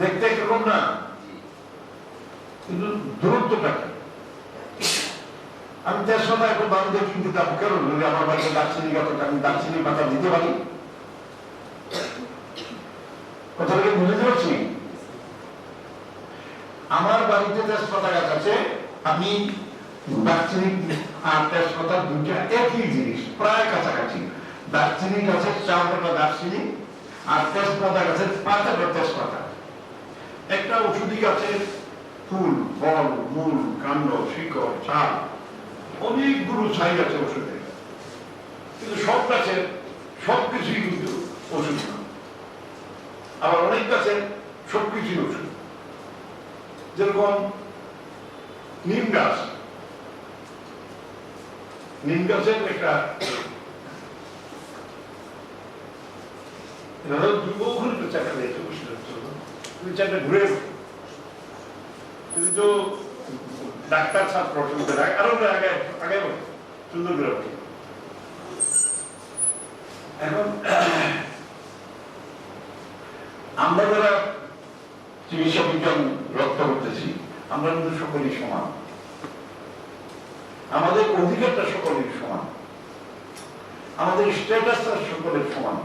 দেখতে একরকম না। কিন্তু দূরত্বটা কি? আমি দেড়শো টাকা এখন বাড়িতে কিনতে যাব। কেন? যদি আমার বাড়িতে দার্চিনি গাছটা আমি দার্চিনি পাতা দিতে পারি। কথাটাকে বুঝতে পারছি? আমার বাড়িতে তেজপাতা গাছ আছে আমি দার্চিনি আর তেজপাতা দুইটা একই জিনিস, প্রায় কাছাকাছি। দার্চিনি গাছের চারটা দার্চিনি আর তেজপাতা গাছের পাতাটা তেজপাতা একটা ওষুধি গাছের ফুল, ফল, মূল, কাণ্ড, শিকড়, ছাল। অনেকগুলো ছাই আছে ওষুধের কিন্তু সব গাছের সব কিছুই কিন্তু ওষুধ আবার অনেক গাছের সব কিছুই ওষুধ। যেরকম নিম গাছ। নিম গাছের একটা তুমি চারটা ঘুরে তুমি তো ডাক্তার আরও আগে আগে সুন্দর করে। এখন আমরা যারা চিকিৎসা বিজ্ঞান রক্ষা করতেছি, আমরা কিন্তু সকলেই সমান। আমাদের অধিকারটা সকলের সমান। আমাদের স্ট্যাটাসটা সকলের সমান।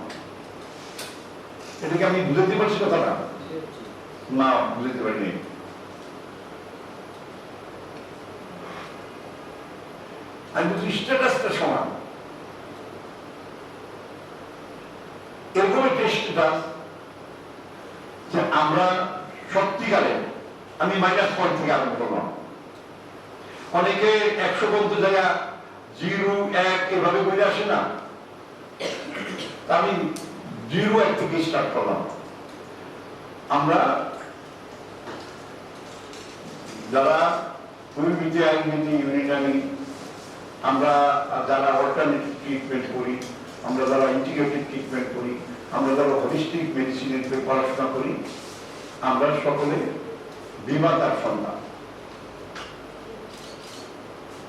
এটাকে আমি বুঝাতে পারছি কথাটা? না বুঝতে পারিনি সমান। যে আমরা সত্যিকারে, আমি মাইনাস পয়েন্ট থেকে আরম্ভ করলাম। অনেকে একশো পর্যন্ত জায়গা, জিরো, এক, এভাবে বলে আসে না। আমি জিরো, এক থেকে স্টার্ট করলাম। আমরা যারা হোমিওপ্যাথি আয়ুর্বেদিক ইউনিটারি আমরা যারা অল্টারনেটিভ ট্রিটমেন্ট করি, আমরা যারা ইন্টিগ্রেটিভ ট্রিটমেন্ট করি, আমরা যারা হলিস্টিক মেডিসিনের পড়াশোনা করি, আমরা সকলে বিমাতার সন্তান।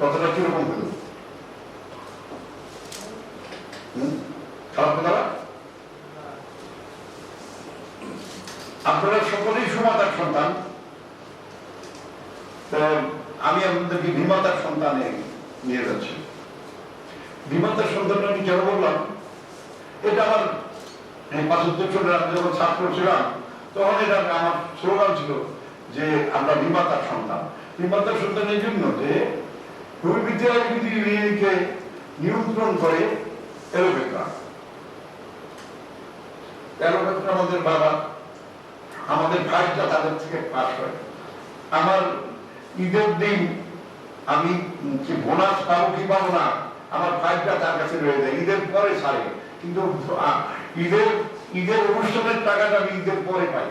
কথাটা কীরকম হলো? আপনারা সকলেই সমাতার সন্তান। আমি আপনাদেরকে বিমাতার সন্তানে নিয়ে যাচ্ছি। বিমাতার সন্তান আমি কেন বললাম? এটা আমার যখন ছাত্র ছিলাম, তখন এটা আমার স্লোগান ছিল যে আমরা বিমাতার সন্তান। বিমাতার সন্তান এই জন্য যে নিয়ন্ত্রণ করে এলোপেত্রা আমাদের বাবা, আমাদের ভাইটা তাদের থেকে পাশ হয়। আমার ঈদের দিন আমি কি বোনাস পাবো কি পাবো না, আমার ভাইটা তার কাছে রয়ে যায়। ঈদের পরে ছাড়ে। কিন্তু ঈদের ঈদের অনুষ্ঠানের টাকাটা আমি ঈদের পরে পাই।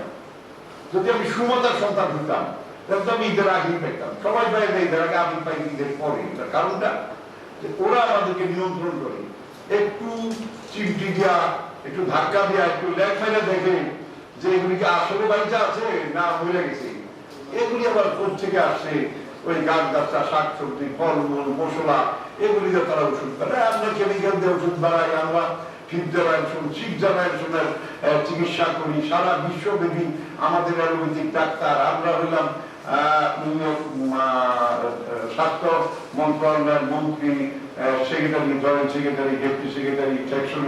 যদি আমি সুমতার সন্তান হতাম, তাহলে আমি ঈদের আগেই পেতাম সবাই পাই না ঈদের আগে আমি পাই ঈদের পরে। এটার কারণটা যে ওরা আমাদেরকে নিয়ন্ত্রণ করে। একটু চিমটি দিয়া, একটু ধাক্কা দিয়া, একটু লেখ ফেলে দেখে যে এগুলি কি আসলে বাড়িতে আছে না হয়ে গেছে। এগুলি আবার কোথ থেকে আসে? ওই গাছ গাছা শাক সবজি ফলমূল, মশলা, এগুলি দিয়ে তারা ওষুধ করে আমরা কেমিক্যাল দিয়ে ওষুধ বানাই, আমরা চিকিৎসা করি। সারা বিশ্বব্যাপী আমাদের অ্যালোপ্যাথিক ডাক্তার। আমরা হইলাম স্বাস্থ্য মন্ত্রণালয়ের মন্ত্রী secretary, joint secretary, deputy secretary section